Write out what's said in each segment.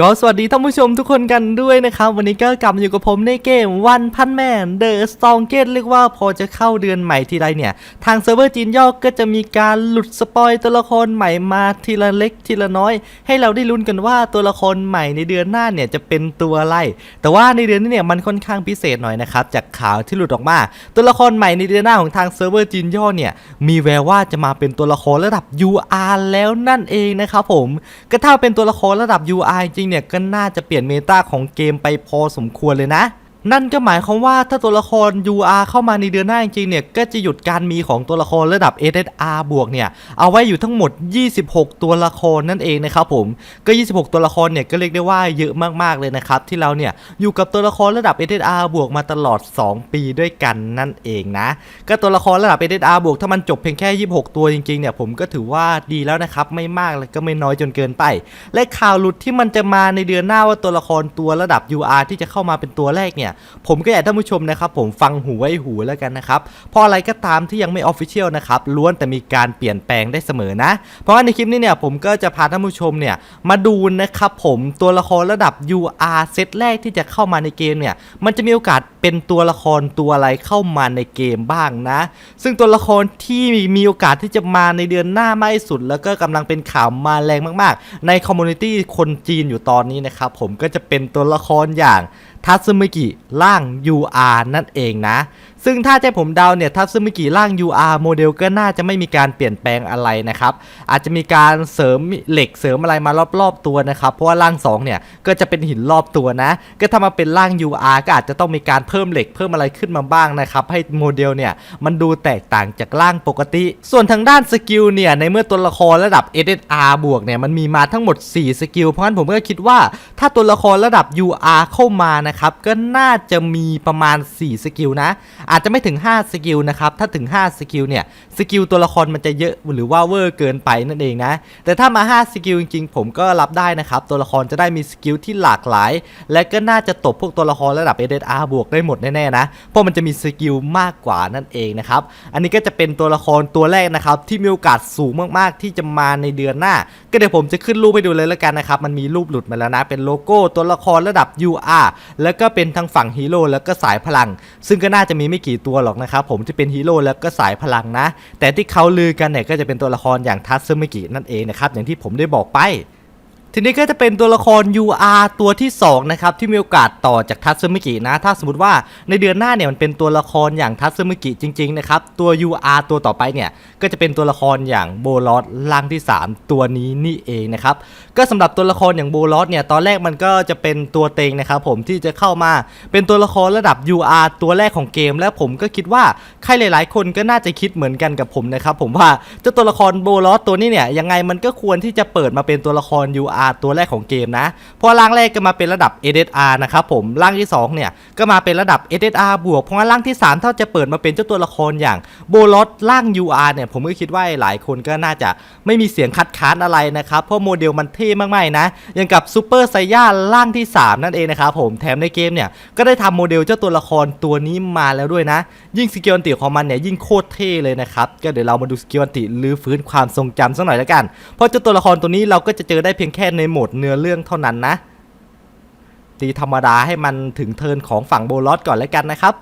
ก็สวัสดีท่านผู้ชมทุกคนกันด้วยนะครับ วันนี้ก็กลับมาอยู่กับผมในเกมวันพันแมนเดอะสตองเกตเรียกว่าพอจะเข้าเดือนใหม่ทีไรเนี่ย ทางเซิร์ฟเวอร์จีนย่อก็จะมีการหลุดสปอยตัวละครใหม่มาทีละเล็กทีละน้อย ให้เราได้ลุ้นกันว่าตัวละครใหม่ในเดือนหน้าเนี่ยจะเป็นตัวอะไร แต่ว่าในเดือนนี้เนี่ยมันค่อนข้างพิเศษหน่อยนะครับจากข่าวที่หลุดออกมาตัวละครใหม่ในเดือนหน้าของทางเซิร์ฟเวอร์จีนย่อเนี่ยมีแววว่าจะมาเป็นตัวละครระดับ UR แล้วนั่นเองนะครับผมก็ถ้าเป็นตัวละครระดับ UI จริงเนี่ยก็น่าจะเปลี่ยนเมตาของเกมไปพอสมควรเลยนะ นั่นก็หมายความว่าถ้าตัวละคร UR เข้ามาในเดือนหน้าจริงๆเนี่ย ก็จะหยุดการมีของตัวละครระดับ SSR บวกเนี่ย เอาไว้อยู่ทั้งหมด 26 ตัวละครนั่นเองนะครับผม ก็ 26 ตัวละครเนี่ยก็เรียกได้ว่าเยอะมากๆเลยนะครับ ที่เราเนี่ยอยู่กับตัวละครระดับ SSR บวกมาตลอด 2 ปีด้วยกันนั่นเองนะ ก็ตัวละครระดับ SSR บวกถ้ามันจบเพียงแค่ 26 ตัวจริงๆเนี่ยผมก็ถือว่าดีแล้วนะครับไม่มากและก็ไม่น้อยจนเกินไป และข่าวหลุดที่มันจะมาในเดือนหน้าว่าตัวละครตัวระดับ UR ที่จะเข้ามาเป็นตัวแรกเนี่ยผมก็อยากให้ท่านผู้ชมนะครับผมฟังหูไว้หูแล้วกันนะครับเพราะอะไรก็ตามที่ยังไม่ออฟฟิเชียลนะครับล้วนแต่มีการเปลี่ยนแปลงได้เสมอนะ เพราะว่าในคลิปนี้เนี่ยผมก็จะพาท่านผู้ชมเนี่ยมาดูนะครับผมตัวละครระดับ UR เซตแรกที่จะเข้ามาในเกมเนี่ยมันจะมีโอกาสเป็นตัวละครตัวอะไรเข้ามาในเกมบ้างนะ ซึ่งตัวละครที่มีโอกาสที่จะมาในเดือนหน้ามากที่สุด แล้วก็กำลังเป็นข่าวมาแรงมาก ๆ ในคอมมูนิตี้คนจีนอยู่ตอนนี้นะครับผมก็จะเป็นตัวละครอย่าง ทัตสึมิกิร่าง UR นั่นเองนะ ซึ่งถ้าจะให้ผมเดาเนี่ยทัตสึมิกิร่าง UR โมเดลก็น่าจะไม่มีการเปลี่ยนแปลงอะไรนะครับ อาจจะมีการเสริมเหล็กเสริมอะไรมารอบๆตัวนะครับ เพราะว่าร่าง2เนี่ยก็จะเป็นหินรอบตัวนะ ก็ถ้ามาเป็นร่าง UR ก็อาจจะต้องมีการเพิ่มเหล็กเพิ่มอะไรขึ้นมาบ้างนะครับให้โมเดลเนี่ยมันดูแตกต่างจากร่างปกติ ส่วนทางด้านสกิลเนี่ยในเมื่อตัวละครระดับ SSR บวกเนี่ยมันมีมาทั้งหมด 4 สกิล เพราะฉะนั้นผมก็คิดว่าถ้าตัวละครระดับ UR เข้ามานะครับก็น่าจะมีประมาณ 4 สกิลนะอาจจะไม่ถึง 5 สกิลนะครับ ถ้าถึง 5 สกิลเนี่ย สกิลตัวละครมันจะเยอะหรือว่าเวอร์เกินไปนั่นเองนะ แต่ถ้ามา 5 สกิลจริงๆ ผมก็รับได้นะครับ ตัวละครจะได้มีสกิลที่หลากหลาย และก็น่าจะตบพวกตัวละครระดับ SSR บวกได้หมดแน่ๆนะ เพราะมันจะมีสกิลมากกว่านั่นเองนะครับ อันนี้ก็จะเป็นตัวละครตัวแรกนะครับที่มีโอกาสสูงมากๆ ที่จะมาในเดือนหน้า ก็เดี๋ยวผมจะขึ้นรูปให้ดูเลยแล้วกันนะครับ มันมีรูปหลุดมาแล้วนะ เป็นโลโก้ตัวละครระดับ UR แล้วก็เป็นทั้งฝั่งฮีโร่แล้วก็สายพลัง ซึ่งก็น่าจะมีไม่กี่ตัวหรอกนะครับผมที่เป็นฮีโร่แล้วก็สายพลังนะ แต่ที่เขาลือกันเนี่ยก็จะเป็นตัวละครอย่างทัตซึมิกินั่นเองนะครับอย่างที่ผมได้บอกไป ทีนี้ก็จะเป็นตัวละคร UR ตัวที่ 2 นะครับ ที่มีโอกาสต่อจากทัตซึมิกินะ ถ้าสมมติว่าในเดือนหน้าเนี่ยมันเป็นตัวละครอย่างทัตซึมิกิจริง ๆ นะครับ ตัว UR ตัวต่อไปเนี่ย ก็จะเป็นตัวละครอย่างโบลอสล่างที่ 3 ตัวนี้นี่เองนะครับ ก็สำหรับตัวละครอย่างโบลอสเนี่ยตอนแรกมันก็จะเป็นตัวเต็งนะครับผมที่จะเข้ามาเป็นตัวละครระดับ UR ตัวแรกของเกม และผมก็คิดว่าใครหลาย ๆ คนก็น่าจะคิดเหมือนกันกับผมนะครับผมว่าเจ้าตัวละครโบลอสตัวนี้เนี่ยยังไงมันก็ควรที่จะเปิดมาเป็นตัวละคร UR ตัวแรกของเกมนะพราะร่างแรกก็มาเป็นระดับ SSR นะครับผมร่างที่สองเนี่ยก็มาเป็นระดับ SSR บวกเพราะว่าร่างที่สามถ้าจะเปิดมาเป็นเจ้าตัวละครอย่างโบลอสร่าง UR เนี่ยผมก็คิดว่าหลายคนก็น่าจะไม่มีเสียงคัดค้านอะไรนะครับเพราะโมเดลมันเท่มากๆนะอย่างกับซูเปอร์ไซย่าร่างที่ 3 นั่นเองนะครับผมแถมในเกมเนี่ยก็ได้ทำโมเดลเจ้าตัวละครตัวนี้มาแล้วด้วยนะ ยิ่งสกิลอันติของมันเนี่ยยิ่งโคตรเท่เลยนะครับก็เดี๋ยวเรามาดูสกิลอันติรื้อฟื้นความทรงจำสักหน่อยแล้วกัน เพราะเจ้าตัวละครตัวนี้เราก็จะเจอได้เพียงแค่ในโหมดเนื้อเรื่องเท่านั้นนะ ตีธรรมดาให้มันถึงเทินของฝั่งโบลอสก่อนแล้วกันนะครับ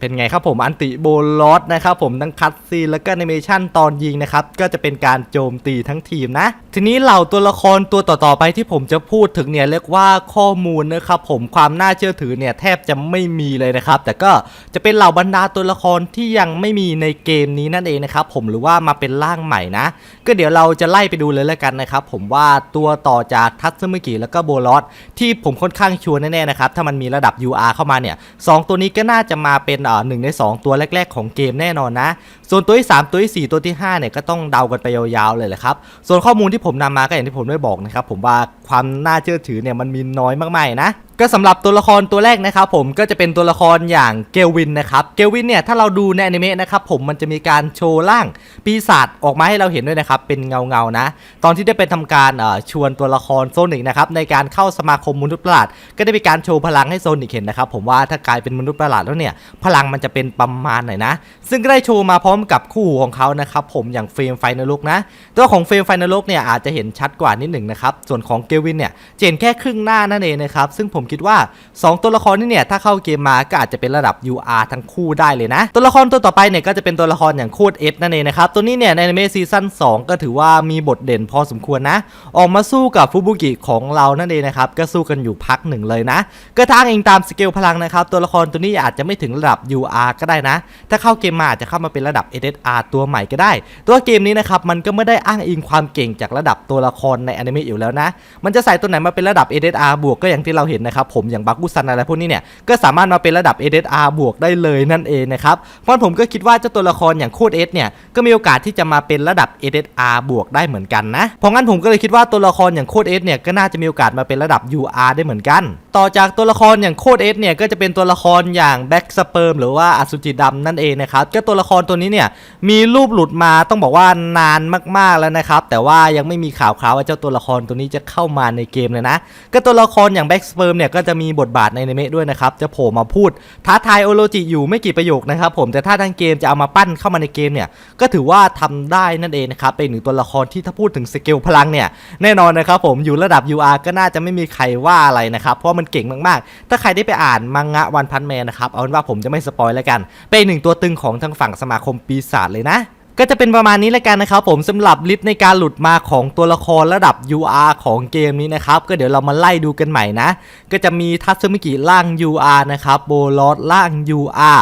เป็นไงครับผมอันติโบลอสนะครับผมทั้งคัตซีนแล้วก็แอนิเมชันตอนยิงนะครับ ก็จะเป็นการโจมตีทั้งทีมนะ ทีนี้เหล่าตัวละครตัวต่อๆไปที่ผมจะพูดถึงเนี่ยเรียกว่าข้อมูลนะครับผมความน่าเชื่อถือเนี่ยแทบจะไม่มีเลยนะครับ แต่ก็จะเป็นเหล่าบรรดาตัวละครที่ยังไม่มีในเกมนี้นั่นเองนะครับผมหรือว่ามาเป็นร่างใหม่นะ ก็เดี๋ยวเราจะไล่ไปดูเลยแล้วกันนะครับผมว่าตัวต่อจากทัตซึมิกิแล้วก็โบลอสที่ผมค่อนข้างชัวร์แน่ๆนะครับถ้ามันมีระดับ UR เข้ามาเนี่ยสองตัวนี้ก็น่าจะมาเป็นอ่าหนึ่งใน 2 ตัวแรก ๆ ของเกมแน่นอนนะ ส่วนตัวที่ 3 ตัวที่ 4 ตัวที่5เนี่ยก็ต้องเดากันไปยาวๆเลยแหละครับ ส่วนข้อมูลที่ผมนำมาก็อย่างที่ผมได้บอกนะครับผมว่าความน่าเชื่อถือเนี่ยมันมีน้อยมากๆนะ ก็สำหรับตัวละครตัวแรกนะครับผมก็จะเป็นตัวละครอย่างเกลวินนะครับเกลวินเนี่ยถ้าเราดูในอนิเมะนะครับผมมันจะมีการโชว์ร่างปีศาจออกมาให้เราเห็นด้วยนะครับเป็นเงาเงานะ ตอนที่ได้ไปทำการชวนตัวละครโซนิกนะครับในการเข้าสมาคมมนุษย์ประหลาด ก็ได้มีการโชว์พลังให้โซนิกเห็นนะครับผมว่าถ้ากลายเป็นมนุษย์ประหลาดแล้วเนี่ยพลังมันจะเป็นประมาณไหนนะ ซึ่งก็ได้โชว์มาพร้อมกับคู่หูของเขานะครับผมอย่างเฟรมไฟนรกนะ ตัวของเฟรมไฟนรกเนี่ยอาจจะเห็นชัดกว่านิดหนึ่งนะครับส่วนของเกลวินเนี่ยเห็นแค่ครึ่งหน้านั่นเองนะครับซึ่งผมคิดว่า 2 ตัวละครนี่เนี่ยถ้าเข้าเกมมาก็อาจจะเป็นระดับ UR ทั้งคู่ได้เลยนะ ตัวละครตัวต่อไปเนี่ยก็จะเป็นตัวละครอย่างโคดเอสนั่นเองนะครับ ตัวนี้เนี่ยในอนิเมะซีซั่น2ก็ถือว่ามีบทเด่นพอสมควรนะ ออกมาสู้กับฟูบุกิของเรานั่นเองนะครับก็สู้กันอยู่พักหนึ่งเลยนะก็ทางเองตามสเกลพลังนะครับตัวละครตัวนี้อาจจะไม่ถึงระดับ UR ก็ได้นะ ถ้าเข้าเกมมาอาจจะเข้ามาเป็นระดับ SSR ตัวใหม่ก็ได้ ตัวเกมนี้นะครับมันก็ไม่ได้อ้างอิงความเก่งจากระดับตัวละครในอนิเมะอยู่แล้วนะ มันจะใส่ตัวไหนมาเป็นระดับ SSR บวกก็อย่างที่เราเห็นนะครับผมอย่างบักกุซันอะไรพวกนี้เนี่ยก็สามารถมาเป็นระดับ SSR บวกได้เลยนั่นเองนะครับเพราะผมก็คิดว่าเจ้าตัวละครอย่างโคดเอสเนี่ยก็มีโอกาสที่จะมาเป็นระดับ SSR บวกได้เหมือนกันนะเพราะงั้นผมก็เลยคิดว่าตัวละครอย่างโคดเอสเนี่ยก็น่าจะมีโอกาสมาเป็นระดับ UR ได้เหมือนกัน ต่อจากตัวละครอย่างโคดเอสเนี่ยก็จะเป็นตัวละครอย่างแบ็กสเปิร์มหรือว่าอสุจิดำนั่นเองนะครับก็ตัวละครตัวนี้เนี่ยมีรูปหลุดมาต้องบอกว่านานมากๆแล้วนะครับแต่ว่ายังไม่มีข่าวคราวว่าเจ้าตัวละครตัวนี้จะเข้ามาในเกมเลยนะก็ตัวละครอย่างแบ็กสเปิร์มเนี่ยก็จะมีบทบาทในอนิเมะด้วยนะครับ จะโผล่มาพูดท้าทายโอโรจิอยู่ไม่กี่ประโยคนะครับผมแต่ถ้าทางเกมจะเอามาปั้นเข้ามาในเกมเนี่ยก็ถือว่าทำได้นั่นเองนะครับเป็นหนึ่งตัวละครที่ถ้าพูดถึงสเกลพลังเนี่ยแน่นอนนะครับผมอยู่ระดับ UR ก็น่าจะไม่มีใครว่าอะไรนะครับเพราะมันเก่งมากๆ ถ้าใครได้ไปอ่านมังงะวันพันแมนนะครับเอาเป็นว่าผมจะไม่สปอยแล้วกัน เป็นหนึ่งตัวตึงของทางฝั่งสมาคมปีศาจเลยนะ ก็จะเป็นประมาณนี้แล้วกันนะครับผมสำหรับลิสต์ในการหลุดมาของตัวละครระดับ UR ของเกมนี้นะครับ ก็เดี๋ยวเรามาไล่ดูกันใหม่นะ ก็จะมีทัตสึมิกิล่าง UR นะครับ โบลอสล่าง UR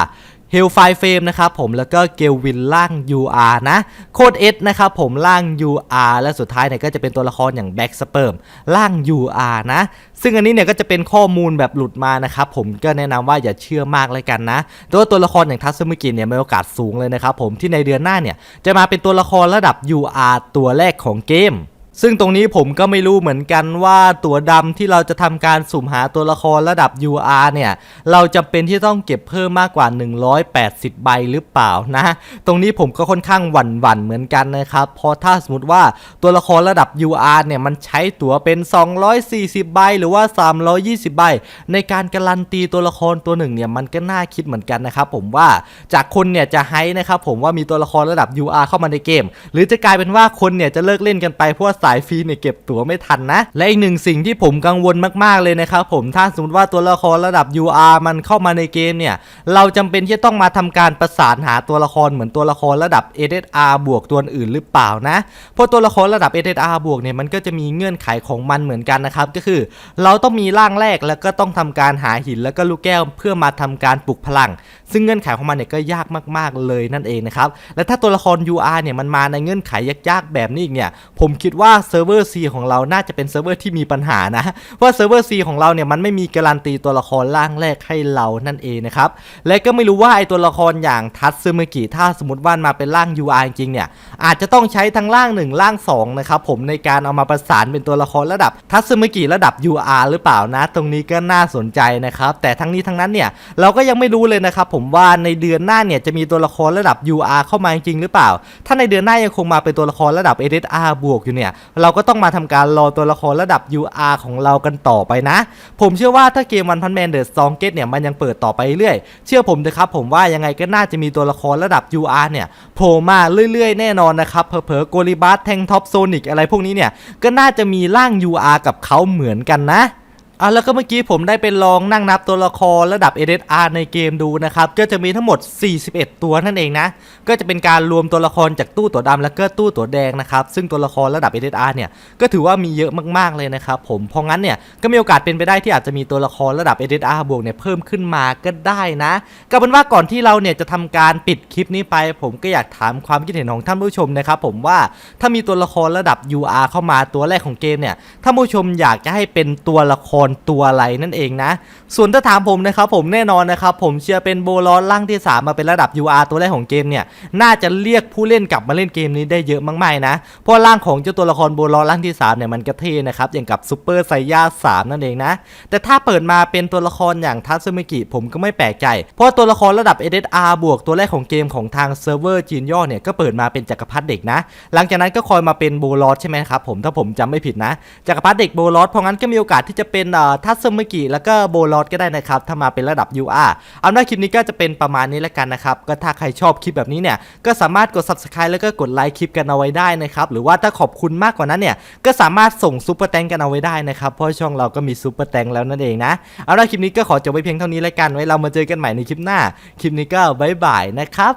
เฮลไฟเฟมนะครับผมแล้วก็เกลวินล่าง UR นะโคดเอสนะครับผมล่าง UR และสุดท้ายเนี่ยก็จะเป็นตัวละครอย่างแบ็กสเปิร์มล่าง UR นะ ซึ่งอันนี้เนี่ยก็จะเป็นข้อมูลแบบหลุดมานะครับผมก็แนะนำว่าอย่าเชื่อมากเลยกันนะต่ว่าตัวละครอย่างทัสมิกิเนี่ยมีโอกาสสูงเลยนะครับผมที่ในเดือนหน้าเนี่ยจะมาเป็นตัวละครระดับ UR ตัวแรกของเกม ซึ่งตรงนี้ผมก็ไม่รู้เหมือนกันว่าตัวดำที่เราจะทำการสุ่มหาตัวละครระดับ UR เนี่ย เราจำเป็นที่ต้องเก็บเพิ่มมากกว่า 180 ใบหรือเปล่านะ ตรงนี้ผมก็ค่อนข้างหวั่นหวั่นๆเหมือนกันนะครับ เพราะถ้าสมมติว่าตัวละครระดับ UR เนี่ย มันใช้ตั๋วเป็น 240 ใบหรือว่า 320 ใบ ในการการันตีตัวละครตัวหนึ่งเนี่ยมันก็น่าคิดเหมือนกันนะครับผมว่าจากคนเนี่ยจะให้นะครับผมว่ามีตัวละครระดับ UR เข้ามาในเกม หรือจะกลายเป็นว่าคนเนี่ยจะเลิกเล่นกันไปเพราะว่าายฟรีเนี่ยเก็บตั๋วไม่ทันนะ และอีกหนึ่งสิ่งที่ผมกังวลมากๆเลยนะครับผมถ้าสมมติว่าตัวละครระดับ UR มันเข้ามาในเกมเนี่ย เราจำเป็นที่ต้องมาทำการประสานหาตัวละครเหมือนตัวละครระดับ SSR บวกตัวอื่นหรือเปล่านะเพราะตัวละครระดับ SSR บวกเนี่ยมันก็จะมีเงื่อนไขของมันเหมือนกันนะครับก็คือ เราต้องมีร่างแรกแล้วก็ต้องทำการหาหินแล้วก็ลูกแก้วเพื่อมาทำการปลุกพลังซึ่งเงื่อนไขของมันเนี่ยก็ยากมากๆเลยนั่นเองนะครับ และถ้าตัวละคร UR เนี่ยมันมาในเงื่อนไขยากๆแบบนี้อีกเนี่ย ผมคิดว่าเซิร์ฟเวอร์ C ของเราน่าจะเป็นเซิร์ฟเวอร์ที่มีปัญหานะเพราะเซิร์ฟเวอร์ C ของเราเนี่ยมันไม่มีการันตีตัวละครร่างแรกให้เรานั่นเองนะครับ และก็ไม่รู้ว่าไอตัวละครอย่างทัตซึมกิถ้าสมมติว่ามาเป็นร่าง UR จริงเนี่ยอาจจะต้องใช้ทั้งร่าง 1 ร่าง 2 นะครับผมในการเอามาประสานเป็นตัวละครระดับทัตซึมกิระดับ UR หรือเปล่านะ ตรงนี้ก็น่าสนใจนะครับแต่ทั้งนี้ทั้งนั้นเนี่ยเราก็ยังไม่รู้เลยนะครับผมมว่าในเดือนหน้าเนี่ยจะมีตัวละครระดับ UR เข้ามาจริงหรือเปล่า ถ้าในเดือนหน้ายังคงมาเป็นตัวละครระดับ SSR บวกอยู่เนี่ย เราก็ต้องมาทำการรอตัวละครระดับ UR ของเรากันต่อไปนะ ผมเชื่อว่าถ้าเกมวันพันแมนเดอร์ซองเกตเนี่ยมันยังเปิดต่อไปเรื่อยเชื่อผมเถอะครับผมว่ายังไงก็น่าจะมีตัวละครระดับ UR เนี่ยโผล่มาเรื่อยๆ แน่นอนนะครับเผลอๆโกลิบัสแทงท็อปโซนิกอะไรพวกนี้เนี่ยก็น่าจะมีร่าง UR กับเขาเหมือนกันนะ อะแล้วก็เมื่อกี้ผมได้ไปลองนั่งนับตัวละครระดับ SSR ในเกมดูนะครับ ก็จะมีทั้งหมด 41 ตัวนั่นเองนะ ก็จะเป็นการรวมตัวละครจากตู้ตัวดำแล้วก็ตู้ตัวแดงนะครับ ซึ่งตัวละครระดับ SSR เนี่ย ก็ถือว่ามีเยอะมากๆเลยนะครับผม เพราะงั้นเนี่ย ก็มีโอกาสเป็นไปได้ที่อาจจะมีตัวละครระดับ SSR บวกเนี่ยเพิ่มขึ้นมาก็ได้นะ ก็เป็นว่าก่อนที่เราเนี่ยจะทำการปิดคลิปนี้ไป ผมก็อยากถามความคิดเห็นของท่านผู้ชมนะครับผมว่าถ้ามีตัวละครระดับ UR เข้ามาตัวแรกของเกมเนี่ยท่านผู้ชมอยากจะให้เป็นตัวละครรตัวอะไรนั่นเองนะ ส่วนถ้าถามผมนะครับผมแน่นอนนะครับผมเชียร์เป็นโบลอนร่างที่ 3 มาเป็นระดับ UR ตัวแรกของเกมเนี่ยน่าจะเรียกผู้เล่นกลับมาเล่นเกมนี้ได้เยอะมากๆนะเพราะร่างของเจ้าตัวละครโบลอนร่างที่3เนี่ยมันก็เท่นะครับอย่างกับซูเปอร์ไซย่า3นั่นเองนะแต่ถ้าเปิดมาเป็นตัวละครอย่างทัซึมิกิผมก็ไม่แปลกใจเพราะตัวละครระดับ SSR บวกตัวแรกของเกมของทางเซิร์ฟเวอร์จีนย่อเนี่ยก็เปิดมาเป็นจักรพรรดิเด็กนะ หลังจากนั้นก็คอยมาเป็นโบลอสใช่ไหมครับผมถ้าผมจำไม่ผิดนะจักรพรรดิเด็กโบลอสเพราะงั้นก็มีโอกาสที่จะเป็นทัซึมิกิแล้วก็โบลอสก็ได้นะครับ ถ้ามาเป็นระดับ UR เอาหน้าคลิปนี้ก็จะเป็นประมาณนี้แล้วกันนะครับ ก็ถ้าใครชอบคลิปแบบนี้เนี่ยก็สามารถกด subscribe แล้วก็กดไลค์คลิปกันเอาไว้ได้นะครับหรือว่าถ้าขอบคุณมากกว่านั้นเนี่ยก็สามารถส่งซุปเปอร์แตงกันเอาไว้ได้นะครับเพราะช่องเราก็มีซุปเปอร์แตงแล้วนั่นเองนะเอาละคลิปนี้ก็ขอจบไว้เพียงเท่านี้แล้วกันไว้เรามาเจอกันใหม่ในคลิปหน้าคลิปนี้ก็บ๊ายบายนะครับ